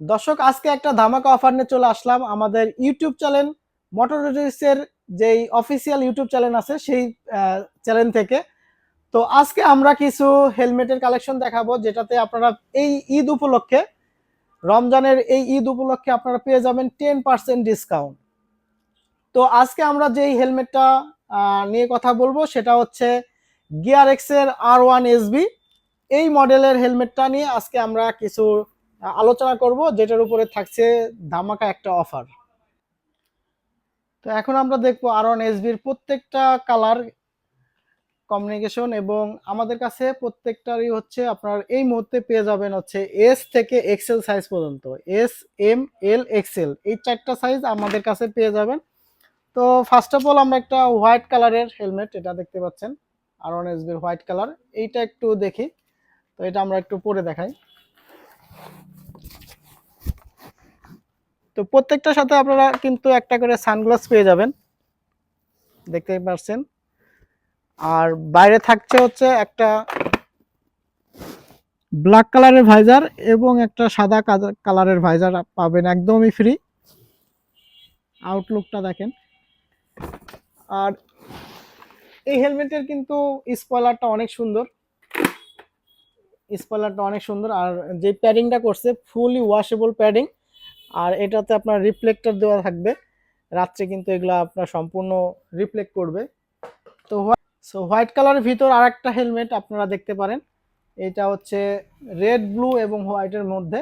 দর্শক, আজকে একটা ধামাকা অফার নিয়ে চলে আসলাম আমাদের ইউটিউব চ্যানেল মোটরোডিসের যেই অফিসিয়াল ইউটিউব চ্যানেল আছে, সেই চ্যানেল থেকে। তো আজকে আমরা কিছু হেলমেটের কালেকশন দেখাবো, যেটাতে আপনারা এই ঈদ উপলক্ষে, রমজানের এই ঈদ উপলক্ষে আপনারা পেয়ে যাবেন টেন পার্সেন্ট ডিসকাউন্ট তো আজকে আমরা যেই হেলমেটটা নিয়ে কথা বলব, সেটা হচ্ছে গিয়ার এক্সের আর ওয়ান এসবি এই মডেলের হেলমেটটা নিয়ে আজকে আমরা কিছু আলোচনা করব, যেটার উপরে থাকছে ধামাকা একটা অফার। তো এখন আমরা দেখব আর ওয়ান এসবির প্রত্যেকটা কালার কমিউনিকেশন এবং আমাদের কাছে প্রত্যেকটারই হচ্ছে আপনার এই মুহূর্তে পেয়ে যাবেন হচ্ছে এস থেকে এক্সেল সাইজ পর্যন্ত। এস এম এল এক্সেল এই চারটা সাইজ আমাদের কাছে পেয়ে যাবেন। তো ফার্স্ট অফ অল আমরা একটা হোয়াইট কালারের হেলমেট এটা দেখতে পাচ্ছেন আর ওয়ান এসবির হোয়াইট কালার এইটা একটু দেখি। তো এটা আমরা একটু পরে দেখাই। তো প্রত্যেকটার সাথে আপনারা কিন্তু একটা করে সানগ্লাস পেয়ে যাবেন। দেখতেই পাচ্ছেন আর বাইরে থাকছে হচ্ছে একটা ব্ল্যাক কালারের ভাইজার এবং একটা সাদা কালারের ভাইজার পাবেন একদমই ফ্রি। আউটলুকটা দেখেন। আর এই হেলমেটের কিন্তু স্পয়লারটা অনেক সুন্দর। স্পয়লারটা অনেক সুন্দর। আর যে প্যাডিংটা করছে ফুলি ওয়াশেবল প্যাডিং। আর এটাতে আপনার রিফ্লেক্টর দেওয়া থাকবে। রাত্রে কিন্তু এগুলো আপনার সম্পূর্ণ রিফ্লেক্ট করবে। তো সো হোয়াইট কালারের ভিতর আর একটা হেলমেট আপনারা দেখতে পারেন। এটা হচ্ছে রেড, ব্লু এবং হোয়াইটের মধ্যে।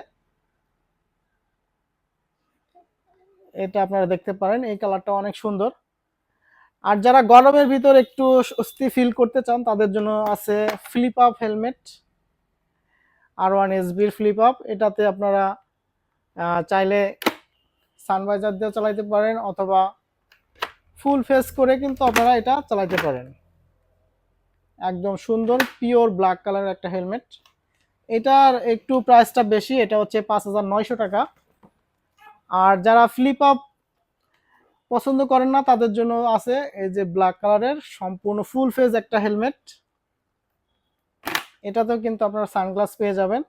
এটা আপনারা দেখতে পারেন, এই কালারটা অনেক সুন্দর। আর যারা গরমের ভিতর একটু স্বস্তি ফিল করতে চান, তাদের জন্য আছে ফ্লিপ আপ হেলমেট আর ওয়ান এসবির ফ্লিপ আপ এটাতে আপনারা চাইলে সানভাইজার দিয়ে চালাইতে পারেন অথবা ফুল ফেস করে কিন্তু আপনারা এটা চালাইতে পারেন। একদম সুন্দর পিওর ব্ল্যাক কালারের একটা হেলমেট এটার একটু প্রাইসটা বেশি, এটা হচ্ছে পাঁচ হাজার নয়শো টাকা। আর যারা ফ্লিপ আপ পছন্দ করেন না, তাদের জন্য আছে এই যে ব্ল্যাক কালারের সম্পূর্ণ ফুল ফেজ একটা হেলমেট এটাতেও কিন্তু আপনারা সানগ্লাস পেয়ে যাবেন।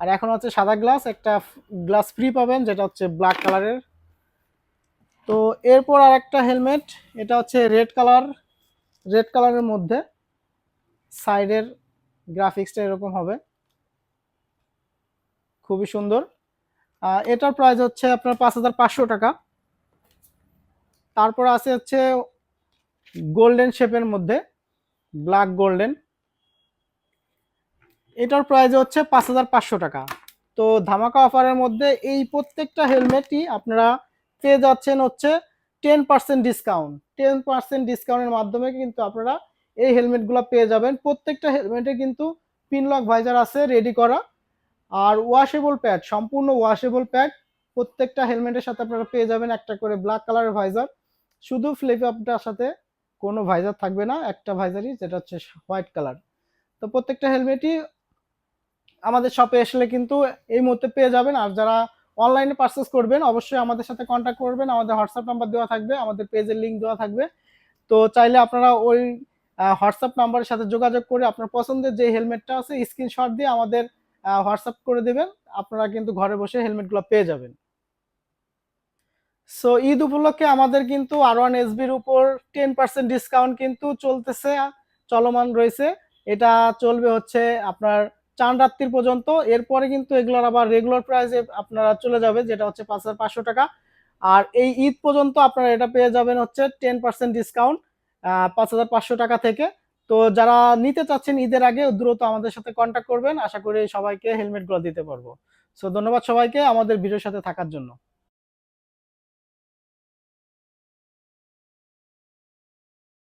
আর এখন হচ্ছে সাদা গ্লাস, একটা গ্লাস ফ্রি পাবেন, যেটা হচ্ছে ব্ল্যাক কালারের তো এরপর আর একটা হেলমেট এটা হচ্ছে রেড কালার রেড কালারের মধ্যে সাইডের গ্রাফিক্সটা এরকম হবে। খুবই সুন্দর। এটার প্রাইস হচ্ছে আপনার পাঁচ হাজার পাঁচশো টাকা। তারপর আছে হচ্ছে গোল্ডেন শেপের মধ্যে ব্ল্যাক গোল্ডেন এটার প্রাইস হচ্ছে পাঁচ হাজার পাঁচশো টাকা। তো ধামাকা অফারের মধ্যে এই প্রত্যেকটা হেলমেটই আপনারা পেয়ে যাচ্ছেন হচ্ছে ten percent discount ten percent ডিসকাউন্টের মাধ্যমে কিন্তু আপনারা এই হেলমেটগুলো পেয়ে যাবেন। প্রত্যেকটা হেলমেটে কিন্তু পিনলক ভাইজার আছে রেডি করা। আর ওয়াশেবল প্যাড সম্পূর্ণ ওয়াশেবল প্যাড প্রত্যেকটা হেলমেটের সাথে আপনারা পেয়ে যাবেন একটা করে ব্ল্যাক কালারের ভাইজার শুধু ফ্লিপ সাথে কোনো ভাইজার থাকবে না, একটা ভাইজারই যেটা হচ্ছে হোয়াইট কালার তো প্রত্যেকটা হেলমেটই আমাদের শপে আসলে কিন্তু এই মুহূর্তে পেয়ে যাবেন। আর যারা অনলাইনে পারচেস করবেন, অবশ্যই আমাদের সাথে কন্ট্যাক্ট করবেন। আমাদের হোয়াটসঅ্যাপ নাম্বার দেওয়া থাকবে, আমাদের পেজের লিঙ্ক দেওয়া থাকবে। তো চাইলে আপনারা ওই হোয়াটসঅ্যাপ নাম্বারের সাথে যোগাযোগ করে আপনার পছন্দের যে হেলমেটটা আছে স্ক্রিনশট দিয়ে আমাদের হোয়াটসঅ্যাপ করে দেবেন। আপনারা কিন্তু ঘরে বসে হেলমেটগুলো পেয়ে যাবেন। সো ঈদ উপলক্ষে আমাদের কিন্তু আর ওয়ান এসবির উপর টেন পার্সেন্ট ডিসকাউন্ট কিন্তু চলতেছে, চলমান রয়েছে। এটা চলবে হচ্ছে আপনার চান রাত্রির পর্যন্ত। এরপরে কিন্তু এগুলোর আবার রেগুলার প্রাইসে আপনারা চলে যাবে, যেটা হচ্ছে পাঁচ হাজার পাঁচশো টাকা। আর এই ঈদ পর্যন্ত আপনারা এটা পেয়ে যাবেন হচ্ছে টেন পার্সেন্ট ডিসকাউন্ট পাঁচ হাজার পাঁচশো টাকা থেকে। তো যারা নিতে চাচ্ছেন ঈদের আগে, দ্রুত আমাদের সাথে কন্ট্যাক্ট করবেন। আশা করি সবাইকে হেলমেটগুলো দিতে পারব। সো ধন্যবাদ সবাইকে আমাদের ভিডিওর সাথে থাকার জন্য।